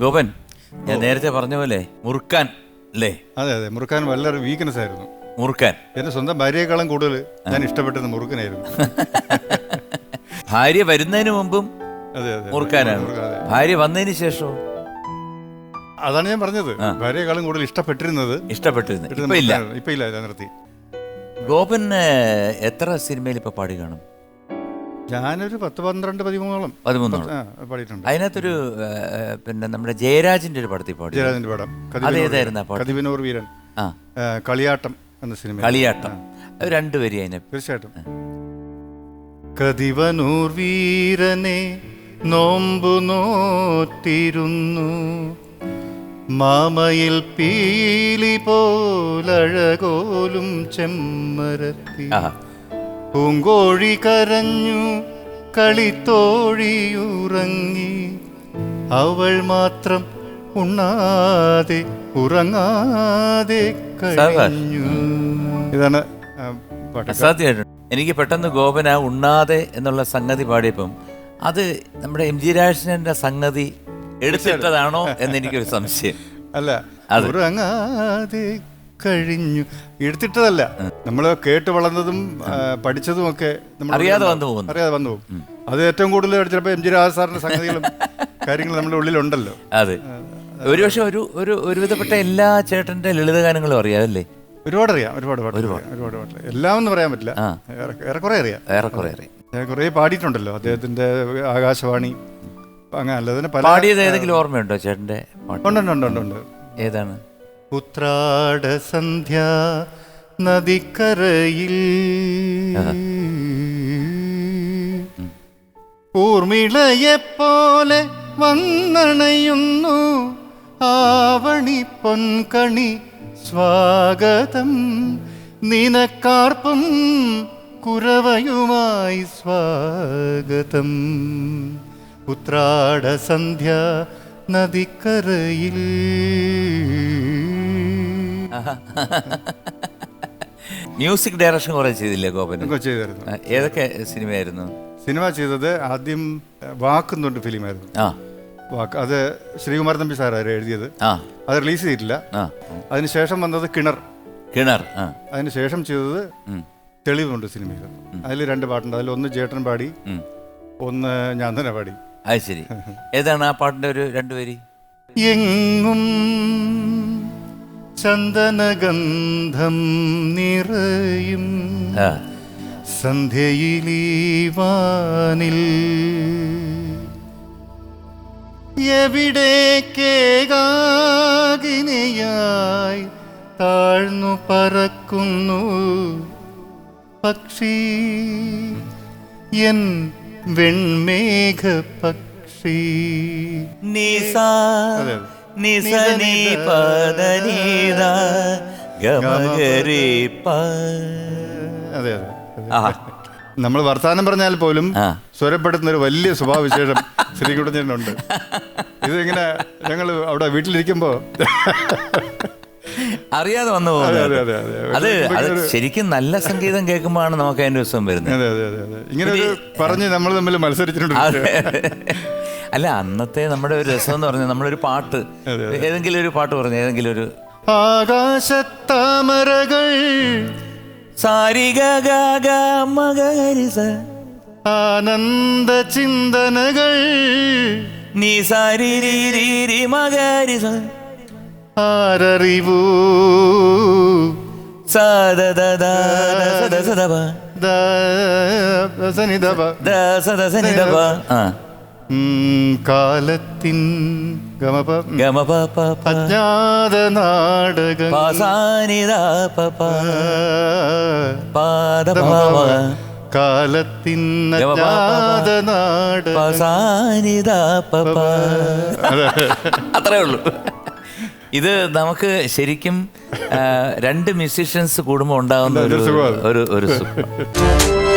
ഗോപൻ ഞാൻ നേരത്തെ പറഞ്ഞ പോലെ മുറുക്കാൻ അല്ലേ? അതെ അതെ. മുറുക്കാൻ വളരെ വീക്ക്നെസ് ആയിരുന്നു. മുറുക്കാൻ. എന്റെ സ്വന്തം ഭാര്യയെക്കാളും കൂടുതൽ ഞാൻ ഇഷ്ടപ്പെട്ടത് മുറുക്കനായിരുന്നു. ഭാര്യ വരുന്നതിന് മുമ്പും മുറുക്കാനാണ്. ഭാര്യ വന്നതിന് ശേഷവും? അതാണ് ഞാൻ പറഞ്ഞത്. ഭാര്യയെക്കാളും കൂടുതൽ ഇഷ്ടപ്പെട്ടിരുന്നത് ഇഷ്ടപ്പെട്ടിരുന്നു ഇഷ്ടം ഇപ്പൊ ഇല്ല. ഇപ്പൊ ഇല്ല നിർത്തി. ഗോപൻ എത്ര സിനിമയിൽ ഇപ്പൊ പാടി കാണും? ഞാനൊരു പത്ത് പന്ത്രണ്ട് പതിമൂന്നോളം പതിമൂന്നോളം. ആ, പാടിയിട്ടുണ്ട്. അതിനകത്തൊരു പിന്നെ നമ്മുടെ ജയരാജിന്റെ ഒരു പടത്തിൽ പാടി. ജയരാജന്റെ പടം. അതേതായിരുന്നു ആ പാട്ട്? കതിവിനൂർ വീരൻ. ആ. ആ, കളിയാട്ടം എന്ന സിനിമ കളിയാട്ടം. അത് രണ്ടുപേരി അതിനെ. തീർച്ചയായിട്ടും. കതിവനൂർ വീരനെ നോമ്പു നോറ്റിരുന്നു. മാമയിൽ പീലി പോലഴകോലും ചെമ്മരത്തി. ആ പൂങ്കോഴി കരഞ്ഞു കളിത്തോഴിയുറങ്ങി. അവൾ മാത്രം ഉണ്ണാതെ ഉറങ്ങാതെ കഴിഞ്ഞു. ഇതാണ് അസാധ്യമായിട്ടുണ്ട്. എനിക്ക് പെട്ടെന്ന് ഗോപന ഉണ്ണാതെ എന്നുള്ള സംഗതി പാടിയപ്പം അത് നമ്മുടെ എം ജി രാജേഷിന്റെ സംഗതി എടുത്തിട്ടതാണോ എന്ന് എനിക്കൊരു സംശയം. അല്ല അതെ. ഉറങ്ങാതെ കഴിഞ്ഞു. എടുത്തിട്ടതല്ല. നമ്മൾ കേട്ട് വളർന്നതും പഠിച്ചതും ഒക്കെ നമ്മൾ അറിയാതെ വന്നു പോകും അറിയാതെ വന്നു പോകും. അത് ഏറ്റവും കൂടുതൽ ചിലപ്പോൾ എം ജി രാജ സാറിന്റെ സംഗതികളും കാര്യങ്ങളും നമ്മുടെ ഉള്ളിലുണ്ടല്ലോ. അതെ. ഒരുപക്ഷെ ഒരു ഒരു ഒരുവിധപ്പെട്ട എല്ലാ ചേട്ടന്റെ ലളിതഗാനങ്ങളും അറിയാമല്ലേ ഒരുപാട് അറിയാം ഒരുപാട് ഒരുപാട്. ഒരുപാട് പാട്ടില്ല എല്ലാം ഒന്നും പറയാൻ പറ്റില്ല. ഏറെക്കുറെ അറിയാം. ഏറെക്കുറെ അറിയാം. ഞാൻ കുറേ പാടിയിട്ടുണ്ടല്ലോ. അദ്ദേഹത്തിന്റെ ആകാശവാണി. അങ്ങനെ അല്ല പല പാടിയത് ഏതെങ്കിലും ഓർമ്മയുണ്ടോ ചേട്ടന്റെ ഉണ്ട് ഉണ്ട് ഉണ്ട്. ഏതാണ്? ഉത്രാട സന്ധ്യ നദിക്കരയിൽ ഊർമിളയെപ്പോലെ വന്നണയുന്നു ആവണി പൊൻകണി സ്വാഗതം. നിനക്കാർപ്പും കുരവയുമായി സ്വാഗതം. പുത്രാടസന്ധ്യ നദിക്കരയിൽ. മ്യൂസിക് ഡയറക്ഷൻ കുറെ ചെയ്തില്ലേ ഗോപൻ ഒക്കെ ചെയ്തായിരുന്നു ഏതൊക്കെ സിനിമയായിരുന്നു? സിനിമ ചെയ്തത് ആദ്യം വാക്കുന്നുണ്ട് ഫിലിമായിരുന്നു. ആ. വാക്ക് അത് ശ്രീകുമാർ തമ്പി സാറായിരുന്നു എഴുതിയത്. ആ. അത് റിലീസ് ചെയ്തിട്ടില്ല. ആ. അതിനുശേഷം വന്നത് കിണർ. കിണർ ആ. അതിനുശേഷം ചെയ്തത് തെളിവുണ്ട് സിനിമയിൽ. അതിൽ രണ്ട് പാട്ടുണ്ട്. അതിൽ ഒന്ന് ജേട്ടൻ പാടി ഒന്ന് ഞാൻ തന്നെ പാടി. അത് ശരി. ഏതാണ് ആ പാട്ടിന്റെ ഒരു രണ്ടുപേരി എങ്ങും ചന്ദനഗന്ധം നിറയും സന്ധ്യയിലീവാനിൽ. സന്ധ്യയിലീ വാനിൽ എവിടേക്കേകാകിനിയായി താഴ്ന്നു പറക്കുന്നു പക്ഷി? എൻ വെൺമേഘ പക്ഷി. നിസ. അതെ. പദനീത ഗമഗരി പ അതെ അതെ. നമ്മൾ വർത്താനം പറഞ്ഞാൽ പോലും. സ്വരപ്പെടുത്തുന്ന ഒരു വലിയ സ്വഭാവവിശേഷം ശ്രീകുട്ടനുണ്ട് ഇതിങ്ങനെ ഞങ്ങൾ അവിടെ വീട്ടിലിരിക്കുമ്പോ അറിയാതെ വന്നു അതെ, പോകുന്നത് അതെ, ശരിക്കും നല്ല സംഗീതം കേൾക്കുമ്പോഴാണ് നമുക്ക് അതിന്റെ ദിവസം വരുന്നത് ഇങ്ങനെ പറഞ്ഞ് നമ്മൾ തമ്മിൽ മത്സരിച്ചിട്ടുണ്ട്. അല്ല അന്നത്തെ നമ്മുടെ ഒരു രസം എന്ന് പറഞ്ഞാൽ നമ്മളൊരു പാട്ട് ഏതെങ്കിലും ഒരു പാട്ട് പറഞ്ഞു ഏതെങ്കിലും ഒരു ആകാശത്താമരകൾ ആനന്ദ ചിന്തനകൾ നീ സാരി രി രി രി മഗരി സ ആരറിവൂ സദ ദ ദ ദ സദ സ ദ സ ദ പ. ദ- സനിധപ. ദ സ ദ സ നി ദ പ. ആ കാലത്തിൻ അജ്ഞാത നാടകം. കാലത്തിൻ. അജ്ഞാത നാടകം. അത്രേ ഉള്ളൂ. ഇത് നമുക്ക് ശരിക്കും രണ്ട് മ്യൂസീഷ്യൻസ് കൂടുമ്പോൾ ഉണ്ടാകുന്ന ഒരു ഒരു സുഖം.